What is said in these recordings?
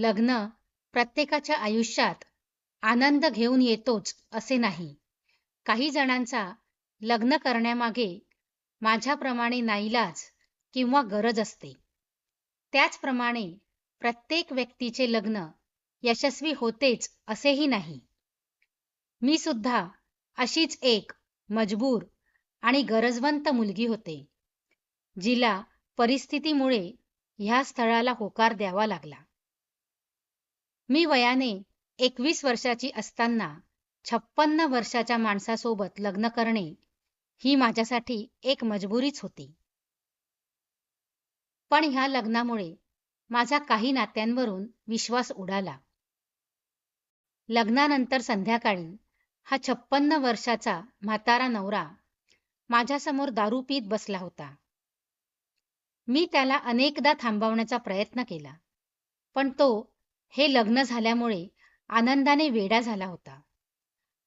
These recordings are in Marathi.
लग्न प्रत्येकाच्या आयुष्यात आनंद घेऊन येतोच असे नाही. काही जणांचा लग्न करण्यामागे माझ्याप्रमाणे नाईलाज किंवा गरज असते. त्याचप्रमाणे प्रत्येक व्यक्तीचे लग्न यशस्वी होतेच असेही नाही. मी सुद्धा अशीच एक मजबूर आणि गरजवंत मुलगी होते जिला परिस्थितीमुळे ह्या स्थळाला होकार द्यावा लागला. मी वयाने एकवीस वर्षाची असताना छप्पन्न वर्षाच्या माणसासोबत लग्न करणे ही माझ्यासाठी एक मजबुरीच होती. पण ह्या लग्नामुळे माझा काही नात्यांवरून विश्वास उडाला. लग्नानंतर संध्याकाळी हा छप्पन्न वर्षाचा म्हातारा नवरा माझ्यासमोर दारू पीत बसला होता. मी त्याला अनेकदा थांबवण्याचा प्रयत्न केला पण तो हे लग्न झाल्यामुळे आनंदाने वेडा झाला होता.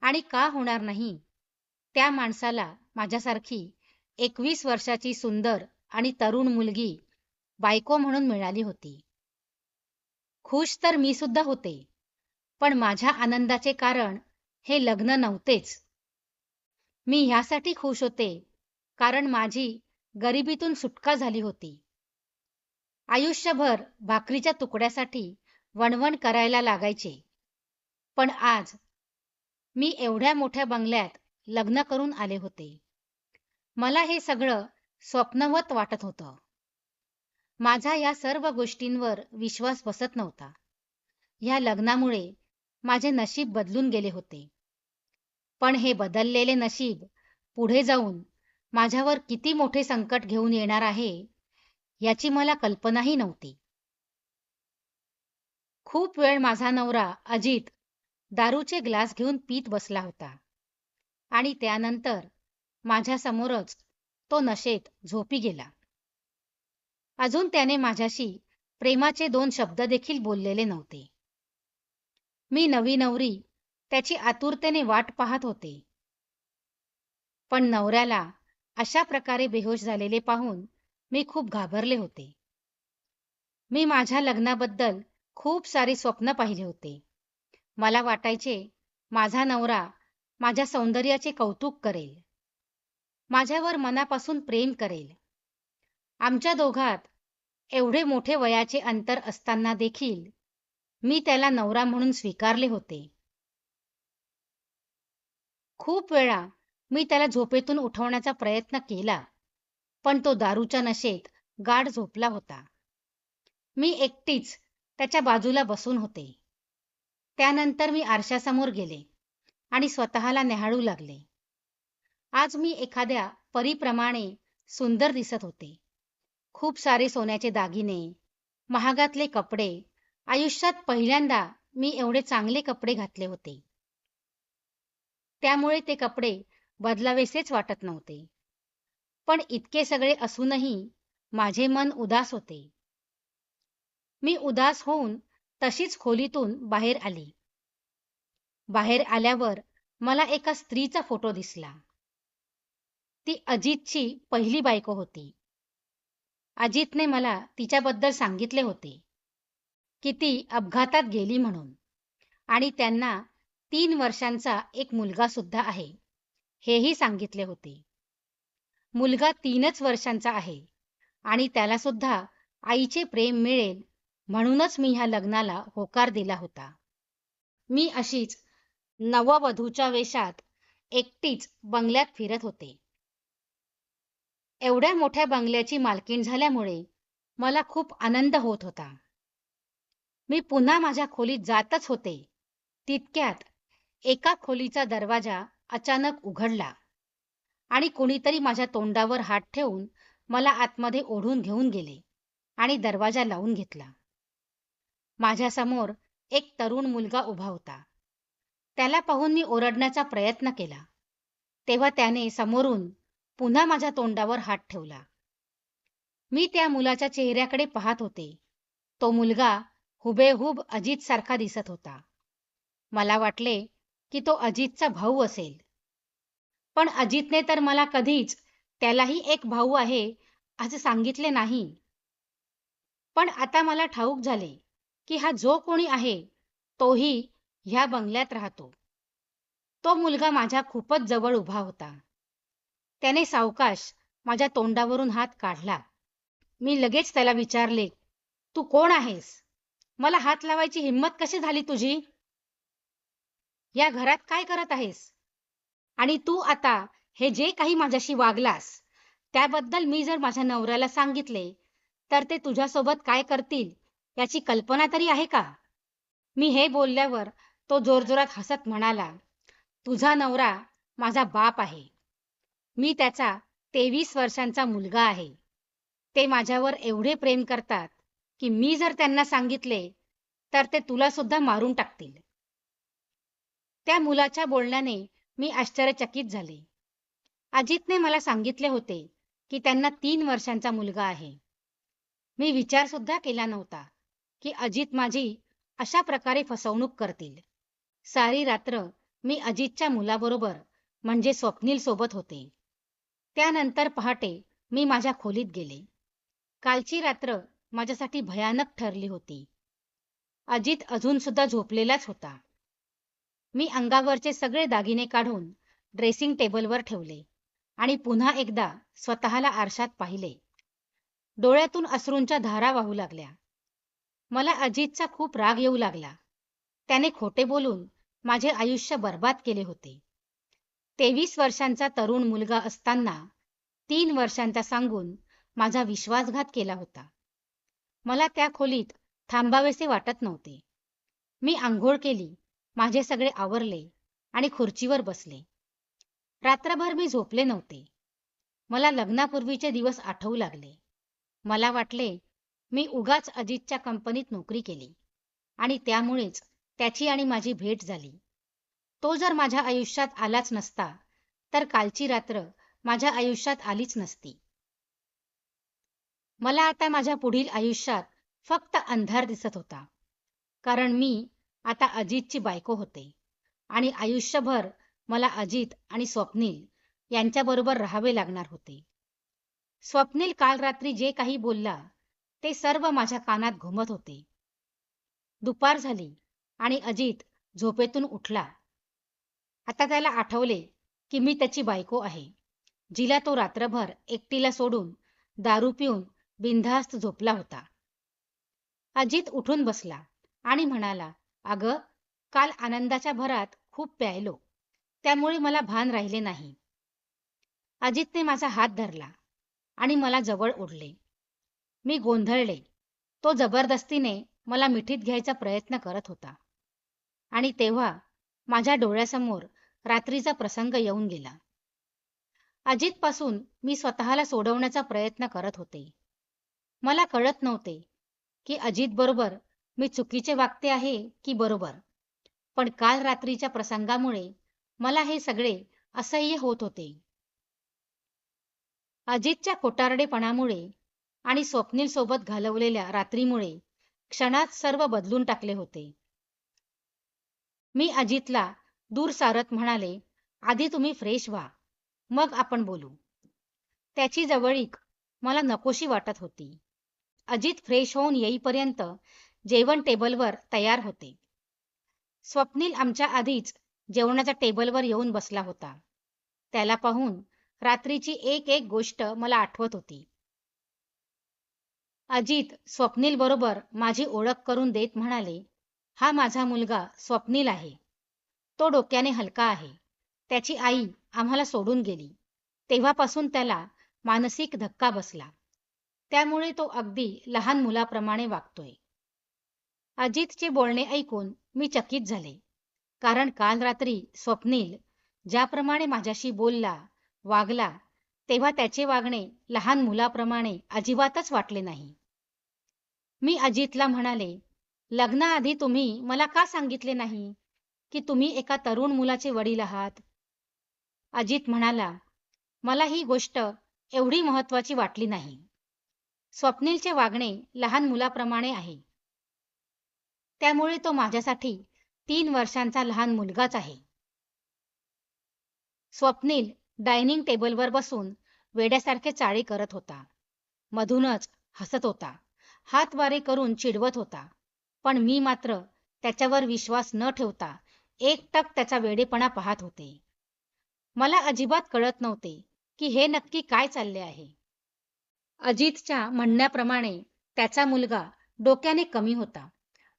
आणि का होणार नाही? त्या माणसाला माझ्यासारखी एकवीस वर्षाची सुंदर आणि तरुण मुलगी बायको म्हणून मिळाली होती. खुश तर मी सुद्धा होते पण माझ्या आनंदाचे कारण हे लग्न नव्हतेच. मी ह्यासाठी खुश होते कारण माझी गरिबीतून सुटका झाली होती. आयुष्यभर भाकरीच्या तुकड्यासाठी वणवण करायला लागायचे. पण आज मी एवढ्या मोठ्या बंगल्यात लग्न करून आले होते. मला हे सगळं स्वप्नवत वाटत होतं. माझा या सर्व गोष्टींवर विश्वास बसत नव्हता. ह्या लग्नामुळे माझे नशीब बदलून गेले होते. पण हे बदललेले नशीब पुढे जाऊन माझ्यावर किती मोठे संकट घेऊन येणार आहे याची मला कल्पनाही नव्हती. खूप वेळ माझा नवरा अजित दारूचे ग्लास घेऊन पीत बसला होता. आणि त्यानंतर माझ्यासमोरच तो नशेत झोपी गेला. अजून त्याने माझ्याशी प्रेमाचे दोन शब्द देखील बोललेले नव्हते. मी नवी नवरी त्याची आतुरतेने वाट पाहत होते. पण नवऱ्याला अशा प्रकारे बेहोश झालेले पाहून मी खूप घाबरले होते. मी माझ्या लग्नाबद्दल खूप सारी स्वप्न पाहिले होते. मला वाटायचे माझा नवरा माझ्या सौंदर्याचे कौतुक करेल. माझ्यावर मनापासून प्रेम करेल. आमच्या दोघात एवढे मोठे वयाचे अंतर असताना देखील मी त्याला नवरा म्हणून स्वीकारले होते. खूप वेळा मी त्याला झोपेतून उठवण्याचा प्रयत्न केला पण तो दारूच्या नशेत गाढ झोपला होता. मी एकटीच त्याच्या बाजूला बसून होते. त्यानंतर मी आरशासमोर गेले आणि स्वतःला न्याहाळू लागले. आज मी एखाद्या परीप्रमाणे सुंदर दिसत होते. खूप सारे सोन्याचे दागिने महागातले कपडे आयुष्यात पहिल्यांदा मी एवढे चांगले कपडे घातले होते. त्यामुळे ते कपडे बदलावेसेच वाटत नव्हते. पण इतके सगळे असूनही माझे मन उदास होते. मी उदास होऊन तशीच खोलीतून बाहेर आली. बाहेर आल्यावर मला एका स्त्रीचा फोटो दिसला. ती अजितची पहिली बायको होती. अजितने मला तिच्याबद्दल सांगितले होते की ती अपघातात गेली म्हणून आणि त्यांना तीन वर्षांचा एक मुलगा सुद्धा आहे हेही सांगितले होते. मुलगा तीनच वर्षांचा आहे आणि त्याला सुद्धा आईचे प्रेम मिळेल म्हणूनच मी ह्या लग्नाला होकार दिला होता. मी अशीच नववधूच्या वेशात एकटीच बंगल्यात फिरत होते. एवढ्या मोठ्या बंगल्याची मालकीण झाल्यामुळे मला खूप आनंद होत होता. मी पुन्हा माझ्या खोलीत जातच होते. तितक्यात एका खोलीचा दरवाजा अचानक उघडला आणि कुणीतरी माझ्या तोंडावर हात ठेवून मला आतमध्ये ओढून घेऊन गेले आणि दरवाजा लावून घेतला. माझ्यासमोर एक तरुण मुलगा उभा होता. त्याला पाहून मी ओरडण्याचा प्रयत्न केला. तेव्हा त्याने समोरून पुन्हा माझ्या तोंडावर हात ठेवला. मी त्या मुलाच्या चेहऱ्याकडे पाहत होते. तो मुलगा हुबेहूब अजित सारखा दिसत होता. मला वाटले की तो अजितचा भाऊ असेल. पण अजितने तर मला कधीच त्यालाही एक भाऊ आहे असे सांगितले नाही. पण आता मला ठाऊक झाले. की हा जो कोणी आहे तोही ह्या बंगल्यात राहतो. तो मुलगा माझ्या खूपच जवळ उभा होता. त्याने सावकाश माझ्या तोंडावरून हात काढला. मी लगेच त्याला विचारले तू कोण आहेस? मला हात लावायची हिंमत कशी झाली तुझी? या घरात काय करत आहेस? आणि तू आता हे जे काही माझ्याशी वागलास त्याबद्दल मी जर माझ्या नवऱ्याला सांगितले तर ते तुझ्यासोबत काय करतील? याची कल्पना तरी आहे का? मी हे बोलल्यावर तो जोरजोरात हसत म्हणाला तुझा नवरा माझा बाप आहे. मी त्याचा तेवीस वर्षांचा मुलगा आहे. ते माझ्यावर एवढे प्रेम करतात की मी जर त्यांना सांगितले तर ते तुला सुद्धा मारून टाकतील. त्या मुलाच्या बोलण्याने मी आश्चर्यचकित झाले. अजितने मला सांगितले होते की त्यांना तीन वर्षांचा मुलगा आहे. मी विचार सुद्धा केला नव्हता. की अजित माझी अशा प्रकारे फसवणूक करतील. सारी रात्र मी अजितच्या मुलाबरोबर म्हणजे स्वप्नील सोबत होते. त्यानंतर पहाटे मी माझ्या खोलीत गेले. कालची रात्र माझ्यासाठी भयानक ठरली होती. अजित अजून सुद्धा झोपलेलाच होता. मी अंगावरचे सगळे दागिने काढून ड्रेसिंग टेबलवर ठेवले आणि पुन्हा एकदा स्वतःला आरशात पाहिले. डोळ्यातून अश्रूंच्या धारा वाहू लागल्या. मला अजितचा खूप राग येऊ लागला. त्याने खोटे बोलून माझे आयुष्य बर्बाद केले होते. तेवीस वर्षांचा तरुण मुलगा असताना तीन वर्षांचा सांगून माझा विश्वासघात केला होता. मला त्या खोलीत थांबावेसे वाटत नव्हते. मी आंघोळ केली माझे सगळे आवरले आणि खुर्चीवर बसले. रात्रभर मी झोपले नव्हते. मला लग्नापूर्वीचे दिवस आठवू लागले. मला वाटले मी उगाच अजितच्या कंपनीत नोकरी केली. आणि त्यामुळेच त्याची आणि माझी भेट झाली. तो जर माझ्या आयुष्यात आलाच नसता तर कालची रात्र माझ्या आयुष्यात आलीच नसती. मला आता माझ्या पुढील आयुष्यात फक्त अंधार दिसत होता. कारण मी आता अजितची बायको होते. आणि आयुष्यभर मला अजित आणि स्वप्नील यांच्याबरोबर राहावे लागणार होते. स्वप्नील काल रात्री जे काही बोलला ते सर्व माझ्या कानात घुमत होते. दुपार झाली आणि अजित झोपेतून उठला. आता त्याला आठवले की मी त्याची बायको आहे. जिला तो रात्रभर एकटीला सोडून दारू पिऊन बिनधास्त झोपला होता. अजित उठून बसला आणि म्हणाला अगं काल आनंदाच्या भरात खूप प्यायलो. त्यामुळे मला भान राहिले नाही. अजितने माझा हात धरला आणि मला जवळ ओढले. मी गोंधळले. तो जबरदस्तीने मला मिठीत घ्यायचा प्रयत्न करत होता. आणि तेव्हा माझ्या डोळ्यासमोर रात्रीचा प्रसंग येऊन गेला. अजितपासून मी स्वतःला सोडवण्याचा प्रयत्न करत होते. मला कळत नव्हते की अजित बरोबर मी चुकीचे वागते आहे की बरोबर. पण काल रात्रीच्या प्रसंगामुळे मला हे सगळे असह्य होत होते. अजितच्या खोटारडेपणामुळे आणि स्वप्नीलसोबत घालवलेल्या रात्रीमुळे क्षणात सर्व बदलून टाकले होते. मी अजितला दूर सारत म्हणाले आधी तुम्ही फ्रेश व्हा मग आपण बोलू. त्याची जवळीक मला नकोशी वाटत होती. अजित फ्रेश होऊन येईपर्यंत जेवण टेबलवर तयार होते. स्वप्नील आमच्या आधीच जेवणाच्या टेबलवर येऊन बसला होता. त्याला पाहून रात्रीची एक एक गोष्ट मला आठवत होती. अजित स्वप्नील बरोबर माझी ओळख करून देत म्हणाले हा माझा मुलगा स्वप्नील आहे. तो डोक्याने हलका आहे. त्याची आई आम्हाला सोडून गेली. तेव्हापासून त्याला मानसिक धक्का बसला. त्यामुळे तो अगदी लहान मुलाप्रमाणे वागतोय. अजितचे बोलणे ऐकून मी चकित झाले कारण काल रात्री स्वप्नील ज्याप्रमाणे माझ्याशी बोलला वागला तेव्हा त्याचे वागणे लहान मुलाप्रमाणे अजिबातच वाटले नाही. मी अजितला म्हणाले लग्नाआधी तुम्ही मला का सांगितले नाही की तुम्ही एका तरुण मुलाचे वडील आहात? अजित म्हणाला मला ही गोष्ट एवढी महत्वाची वाटली नाही. स्वप्नीलचे वागणे लहान मुलाप्रमाणे आहे. त्यामुळे तो माझ्यासाठी तीन वर्षांचा लहान मुलगाच आहे. स्वप्नील डायनिंग टेबलवर बसून वेड्यासारखे चाळी करत होता. मधूनच हसत होता. हातवारे करून चिडवत होता. पण मी मात्र त्याच्यावर विश्वास न ठेवता एकटक त्याचा वेडेपणा पाहत होते. मला अजिबात कळत नव्हते की हे नक्की काय चालले आहे. अजितच्या म्हणण्याप्रमाणे त्याचा मुलगा डोक्याने कमी होता.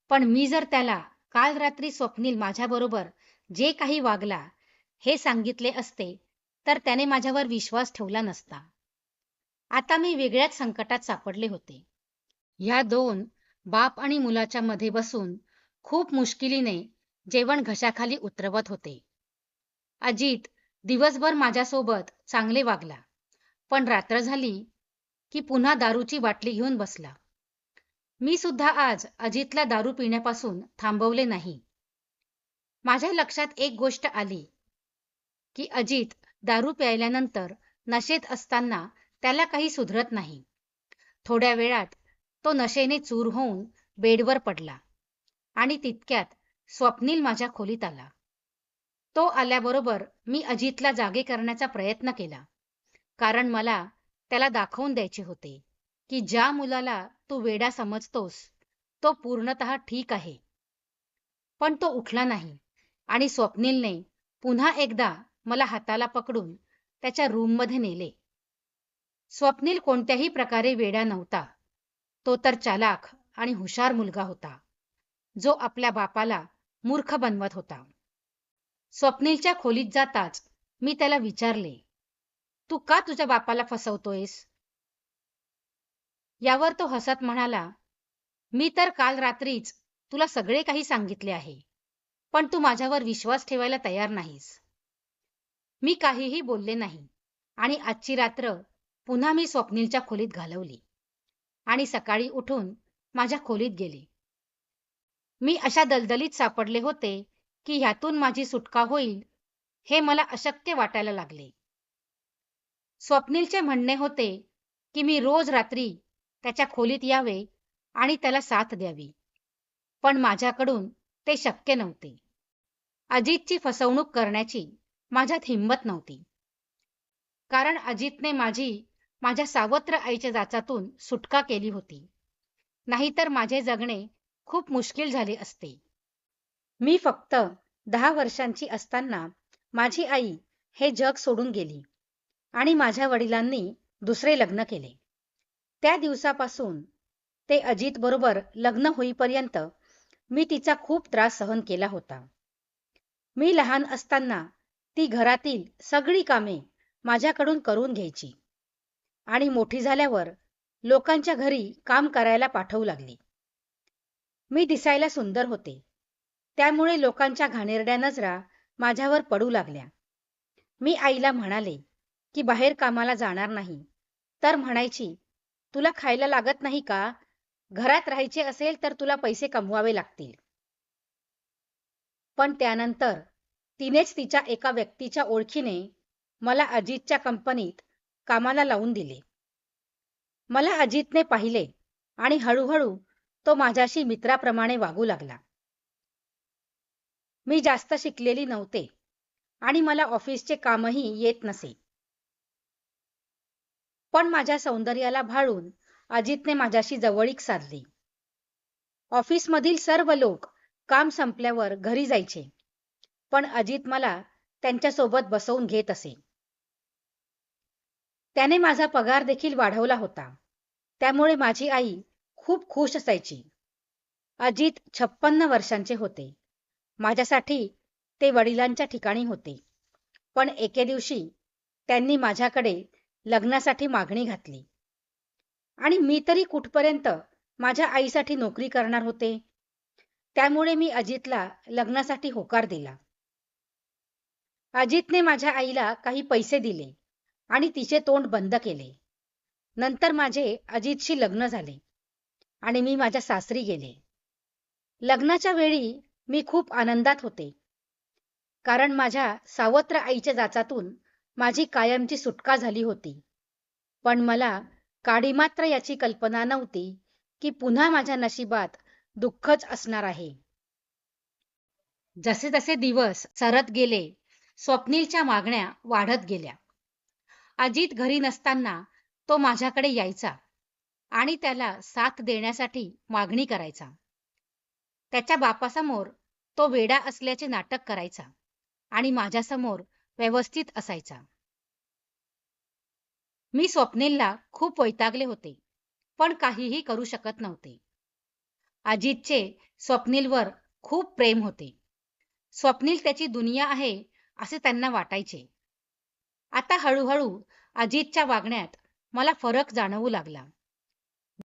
पण मी जर त्याला काल रात्री स्वप्नील माझ्याबरोबर जे काही वागला हे सांगितले असते तर त्याने माझ्यावर विश्वास ठेवला नसता. आता मी वेगळ्याच संकटात सापडले होते. ह्या दोन बाप आणि मुलाच्या मध्ये बसून खूप मुश्किलीने जेवण घशाखाली उतरवत होते. अजित दिवसभर माझ्यासोबत चांगले वागला पण रात्र झाली की पुन्हा दारूची बाटली घेऊन बसला. मी सुद्धा आज अजितला दारू पिण्यापासून थांबवले नाही. माझ्या लक्षात एक गोष्ट आली की अजित दारू प्यायल्यानंतर नशेत असताना त्याला काही सुधरत नाही. थोड्या वेळात तो नशेने चूर होऊन बेडवर पडला आणि तितक्यात स्वप्नील माझ्या खोलीत आला. तो आल्याबरोबर मी अजितला जागे करण्याचा प्रयत्न केला कारण मला त्याला दाखवून द्यायचे होते की ज्या मुलाला तू वेडा समजतोस तो पूर्णतः ठीक आहे. पण तो उठला नाही आणि स्वप्नीलने पुन्हा एकदा मला हाताला पकडून त्याच्या रूममध्ये नेले. स्वप्नील कोणत्याही प्रकारे वेडा नव्हता. तो तर चालाख आणि हुशार मुलगा होता. जो आपल्या बापाला मूर्ख बनवत होता. स्वप्नीलच्या खोलीत जाताच मी त्याला विचारले तू का तुझ्या बापाला फसवतोयस? यावर तो हसत म्हणाला मी तर काल रात्रीच तुला सगळे काही सांगितले आहे पण तू माझ्यावर विश्वास ठेवायला तयार नाहीस. मी काहीही बोलले नाही आणि आजची रात्र पुन्हा मी स्वप्नीलच्या खोलीत घालवली. आणि सकाळी उठून माझ्या खोलीत गेले. मी अशा दलदलीत सापडले होते की ह्यातून माझी सुटका होईल हे मला अशक्य वाटायला लागले. स्वप्नीलचे म्हणणे होते की मी रोज रात्री त्याच्या खोलीत यावे आणि त्याला साथ द्यावी पण माझ्याकडून ते शक्य नव्हते. अजितची फसवणूक करण्याची माझ्यात हिंमत नव्हती. कारण अजितने माझी माझ्या सावत्र आईच्या जाचातून सुटका केली होती. नाहीतर माझे जगणे खूप मुश्किल झाले असते. मी फक्त दहा वर्षांची असताना माझी आई हे जग सोडून गेली आणि माझ्या वडिलांनी दुसरे लग्न केले. त्या दिवसापासून ते अजित बरोबर लग्न होईपर्यंत मी तिचा खूप त्रास सहन केला होता. मी लहान असताना ती घरातील सगळी कामे माझ्याकडून करून घ्यायची. आणि मोठी झाल्यावर लोकांच्या घरी काम करायला पाठवू लागली. मी दिसायला सुंदर होते. त्यामुळे लोकांच्या घाणेरड्या नजरा माझ्यावर पडू लागल्या. मी आईला म्हणाले की बाहेर कामाला जाणार नाही. तर म्हणायची तुला खायला लागत नाही का? घरात राहायचे असेल तर तुला पैसे कमवावे लागतील. पण त्यानंतर तिनेच तिच्या एका व्यक्तीच्या ओळखीने मला अजितच्या कंपनीत कामाला लावून दिले. मला अजितने पाहिले आणि हळूहळू तो माझ्याशी मित्राप्रमाणे वागू लागला. मी जास्त शिकलेली नव्हते आणि मला ऑफिसचे कामही येत नसे. पण माझ्या सौंदर्याला भाळून अजितने माझ्याशी जवळीक साधली. ऑफिसमधील सर्व लोक काम संपल्यावर घरी जायचे पण अजित मला त्यांच्यासोबत बसवून घेत असे. त्याने माझा पगार देखील वाढवला होता. त्यामुळे माझी आई खूप खुश असायची. अजित छप्पन्न वर्षांचे होते. माझ्यासाठी ते वडिलांच्या ठिकाणी होते. पण एके दिवशी त्यांनी माझ्याकडे लग्नासाठी मागणी घातली. आणि मी तरी कुठपर्यंत माझ्या आईसाठी नोकरी करणार होते? त्यामुळे मी अजितला लग्नासाठी होकार दिला. अजितने माझ्या आईला काही पैसे दिले. आणि तिचे तोंड बंद केले. नंतर माझे अजितशी लग्न झाले आणि मी माझ्या सासरी गेले. लग्नाच्या वेळी मी खूप आनंदात होते. कारण माझ्या सावत्र आईच्या जाचातून माझी कायमची सुटका झाली होती. पण मला काडी मात्र याची कल्पना नव्हती की पुन्हा माझ्या नशिबात दुःखच असणार आहे. जसे जसे दिवस सरत गेले स्वप्नीलच्या मागण्या वाढत गेल्या. अजित घरी नसताना तो माझ्याकडे यायचा आणि त्याला साथ देण्यासाठी मागणी करायचा. त्याच्या बापासमोर तो वेडा असल्याचे नाटक करायचा आणि माझ्यासमोर व्यवस्थित असायचा. मी स्वप्नीलला खूप वैतागले होते पण काहीही करू शकत नव्हते. अजितचे स्वप्नीलवर खूप प्रेम होते. स्वप्नील त्याची दुनिया आहे असे त्यांना वाटायचे. आता हळूहळू अजितच्या वागण्यात मला फरक जाणवू लागला.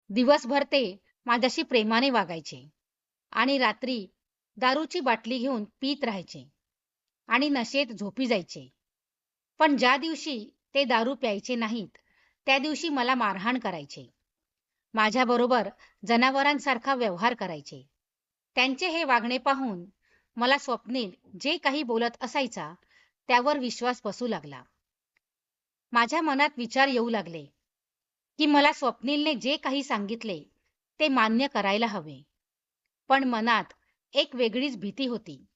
दिवसभर ते माझ्याशी प्रेमाने वागायचे आणि रात्री दारूची बाटली घेऊन पीत राहायचे आणि नशेत झोपी जायचे. पण ज्या दिवशी ते दारू प्यायचे नाहीत त्या दिवशी मला मारहाण करायचे. माझ्याबरोबर जनावरांसारखा व्यवहार करायचे. त्यांचे हे वागणे पाहून मला स्वप्नील जे काही बोलत असायचा त्यावर विश्वास बसू लागला. माझ्या मनात विचार येऊ लागले की मला स्वप्नीलने जे काही सांगितले ते मान्य करायला हवे. पण मनात एक वेगळीच भीती होती.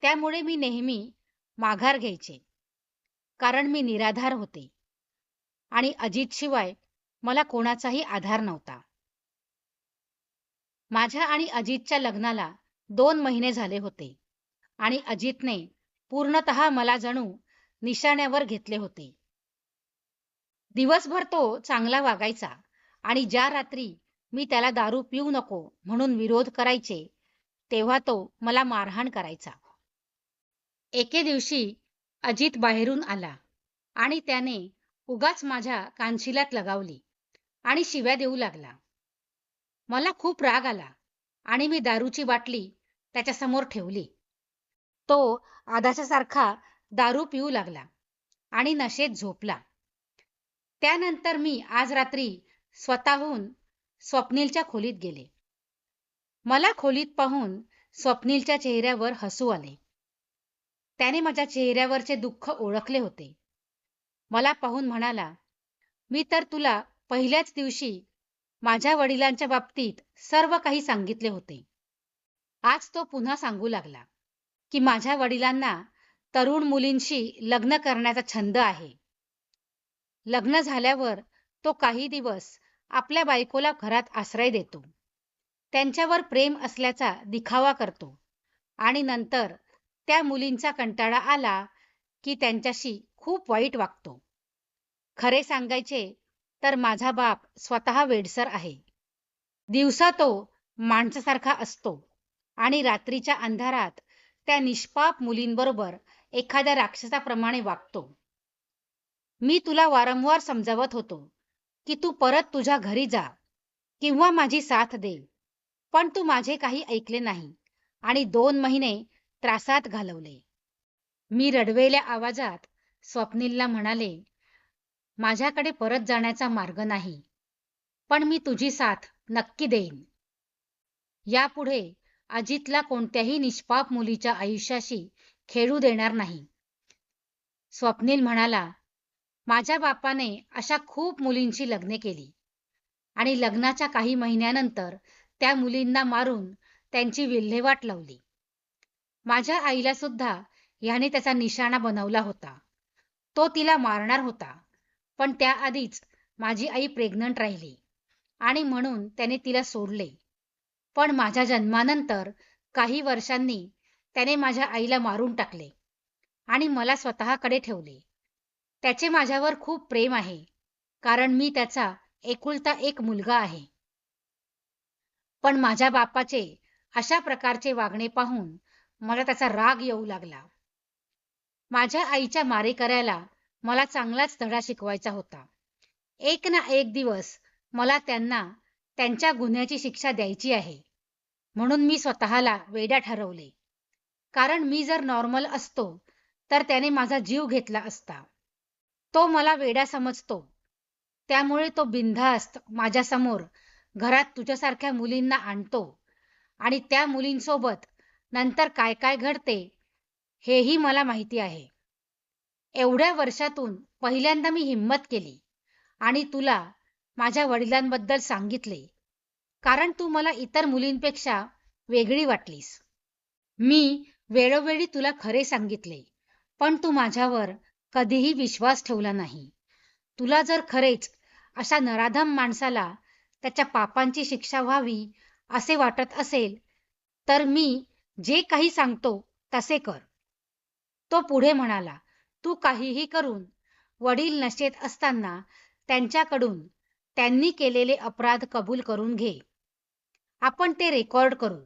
त्यामुळे मी नेहमी माघार घ्यायचे. कारण मी निराधार होते. आणि अजितशिवाय मला कोणाचाही आधार नव्हता. माझ्या आणि अजितच्या लग्नाला दोन महिने झाले होते. आणि अजितने पूर्णतः मला जणू निशाण्यावर घेतले होते. दिवसभर तो चांगला वागायचा आणि ज्या रात्री मी त्याला दारू पिऊ नको म्हणून विरोध करायचे तेव्हा तो मला मारहाण करायचा. एके दिवशी अजित बाहेरून आला आणि त्याने उगाच माझ्या कानशिलात लगावली आणि शिव्या देऊ लागला. मला खूप राग आला आणि मी दारूची बाटली त्याच्यासमोर ठेवली. तो आधाच्यासारखा दारू पिऊ लागला आणि नशेत झोपला. त्यानंतर मी आज रात्री स्वतःहून स्वप्नीलच्या खोलीत गेले. मला खोलीत पाहून स्वप्नीलच्या चेहऱ्यावर हसू आले. त्याने माझ्या चेहऱ्यावरचे दुःख ओळखले होते. मला पाहून म्हणाला मी तर तुला पहिल्याच दिवशी माझ्या वडिलांच्या बाबतीत सर्व काही सांगितले होते. आज तो पुन्हा सांगू लागला की माझ्या वडिलांना तरुण मुलींशी लग्न करण्याचा छंद आहे. लग्न झाल्यावर तो काही दिवस आपल्या बायकोला घरात आश्रय देतो. त्यांच्यावर प्रेम असल्याचा दिखावा करतो आणि नंतर त्या मुलींचा कंटाळा आला की त्यांच्याशी खूप वाईट वागतो. खरे सांगायचे तर माझा बाप स्वतः वेडसर आहे. दिवसा तो माणसासारखा असतो आणि रात्रीच्या अंधारात त्या निष्पाप मुलींबरोबर एखाद्या राक्षसाप्रमाणे वागतो. मी तुला वारंवार समजावत होतो की तू परत तुझ्या घरी जा किंवा माझी साथ दे. पण तू माझे काही ऐकले नाही आणि दोन महिने त्रासात घालवले. मी रडवेल्या आवाजात स्वप्नीलला म्हणाले माझ्याकडे परत जाण्याचा मार्ग नाही पण मी तुझी साथ नक्की देईन. यापुढे अजितला कोणत्याही निष्पाप मुलीच्या आयुष्याशी खेळू देणार नाही. स्वप्नील म्हणाला माझ्या बापाने अशा खूप मुलींची लग्ने केली. आणि लग्नाच्या काही महिन्यानंतर त्या मुलींना मारून त्यांची विल्हेवाट लावली. माझ्या आईला सुद्धा ह्याने त्याचा निशाणा बनवला होता. तो तिला मारणार होता. पण त्याआधीच माझी आई प्रेग्नंट राहिली आणि म्हणून त्याने तिला सोडले. पण माझ्या जन्मानंतर काही वर्षांनी त्याने माझ्या आईला मारून टाकले आणि मला स्वतःकडे ठेवले. त्याचे माझ्यावर खूप प्रेम आहे कारण मी त्याचा एकुलता एक मुलगा आहे. पण माझ्या बापाचे अशा प्रकारचे वागणे पाहून मला त्याचा राग येऊ लागला. माझ्या आईच्या मारेकऱ्याला मला चांगलाच धडा शिकवायचा होता. एक ना एक दिवस मला त्यांना त्यांच्या गुन्ह्याची शिक्षा द्यायची आहे म्हणून मी स्वतःला वेड्या ठरवले. कारण मी जर नॉर्मल असतो तर त्याने माझा जीव घेतला असता. तो मला वेडा समजतो. त्यामुळे तो बिनधास्त माझ्यासमोर घरात तुझ्यासारख्या मुलींना आणतो. आणि त्या मुलींसोबत नंतर काय काय घडते हेही मला माहिती आहे. एवढ्या वर्षातून पहिल्यांदा मी हिंमत केली आणि तुला माझ्या वडिलांबद्दल सांगितले. कारण तू मला इतर मुलींपेक्षा वेगळी वाटलीस. मी वेळोवेळी तुला खरे सांगितले पण तू माझ्यावर कधीही विश्वास ठेवला नाही. तुला जर खरेच अशा नराधम माणसाला त्याच्या पापांची शिक्षा व्हावी असे वाटत असेल तर मी जे काही सांगतो तसे कर. तो पुढे म्हणाला तू काहीही करून वडील नशेत असताना त्यांच्याकडून त्यांनी केलेले अपराध कबूल करून घे. आपण ते रेकॉर्ड करू.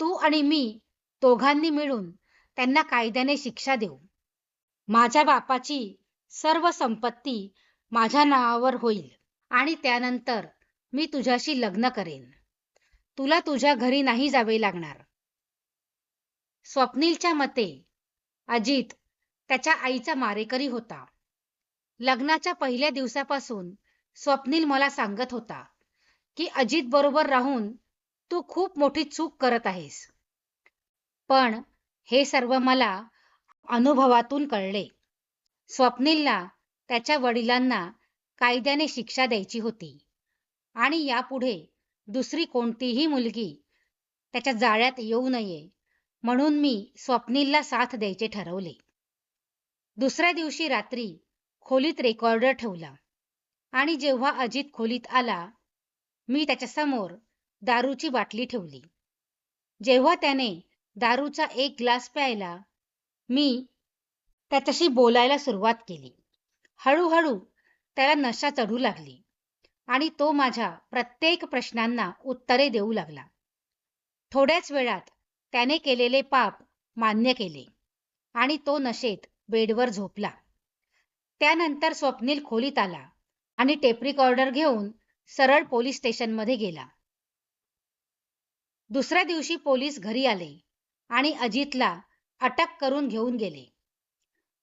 तू आणि मी दोघांनी मिळून त्यांना कायद्याने शिक्षा देऊ. माझ्या बापाची सर्व संपत्ती माझ्या नावावर होईल आणि त्यानंतर मी तुझ्याशी लग्न करेन. तुला तुझ्या घरी नाही जावे लागणार. स्वप्नीलच्या मते अजित त्याच्या आईचा मारेकरी होता. लग्नाच्या पहिल्या दिवसापासून स्वप्नील मला सांगत होता की अजित बरोबर राहून तू खूप मोठी चूक करत आहेस. पण हे सर्व मला अनुभवातून कळले. स्वप्नीलला त्याच्या वडिलांना कायद्याने शिक्षा द्यायची होती. आणि यापुढे दुसरी कोणतीही मुलगी त्याच्या जाळ्यात येऊ नये म्हणून मी स्वप्नीलला साथ द्यायचे ठरवले. दुसऱ्या दिवशी रात्री खोलीत रेकॉर्डर ठेवला. आणि जेव्हा अजित खोलीत आला मी त्याच्यासमोर दारूची बाटली ठेवली. जेव्हा त्याने दारूचा एक ग्लास प्यायला मी त्याच्याशी बोलायला सुरुवात केली. हळूहळू त्याला नशा चढू लागली आणि तो माझ्या प्रत्येक प्रश्नांना उत्तरे देऊ लागला. थोड्याच वेळात त्याने केलेले पाप मान्य केले आणि तो नशेत बेडवर झोपला. त्यानंतर स्वप्नील खोलीत आला आणि टेपरिकॉर्डर घेऊन सरळ पोलीस स्टेशनमध्ये गेला. दुसऱ्या दिवशी पोलीस घरी आले आणि अजितला अटक करून घेऊन गेले.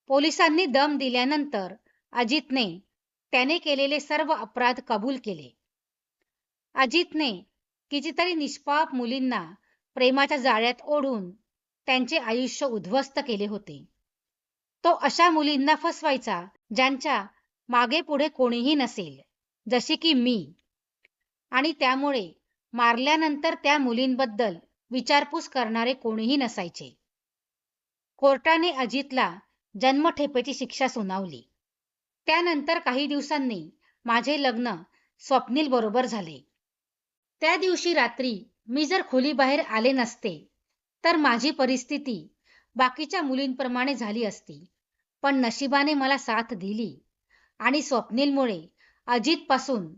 पोलिसांनी दम दिल्यानंतर अजितने त्याने केलेले सर्व अपराध कबूल केले. अजितने कितीतरी निष्पाप मुलींना प्रेमाच्या जाळ्यात ओढून त्यांचे आयुष्य उद्ध्वस्त केले होते. तो अशा मुलींना फसवायचा ज्यांच्या मागे पुढे कोणीही नसेल जशी की मी. आणि त्यामुळे मारल्यानंतर त्या मुलींबद्दल विचारपूस करणारे कोणीही नसायचे. कोर्टाने अजितला जन्मठेपेची शिक्षा सुनावली. त्यानंतर काही दिवसांनी माझे लग्न स्वप्नील बरोबर झाले. त्या दिवशी रात्री मी जर खोलीबाहेर आले नसते तर माझी परिस्थिती बाकीच्या मुलींप्रमाणे झाली असती. पण नशिबाने मला साथ दिली आणि स्वप्नीलमुळे अजितपासून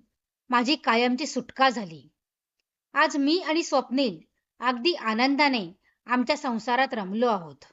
माझी कायमची सुटका झाली. आज मी आणि स्वप्नील अगदी आनंदाने आमच्या संसारात रमलो आहोत.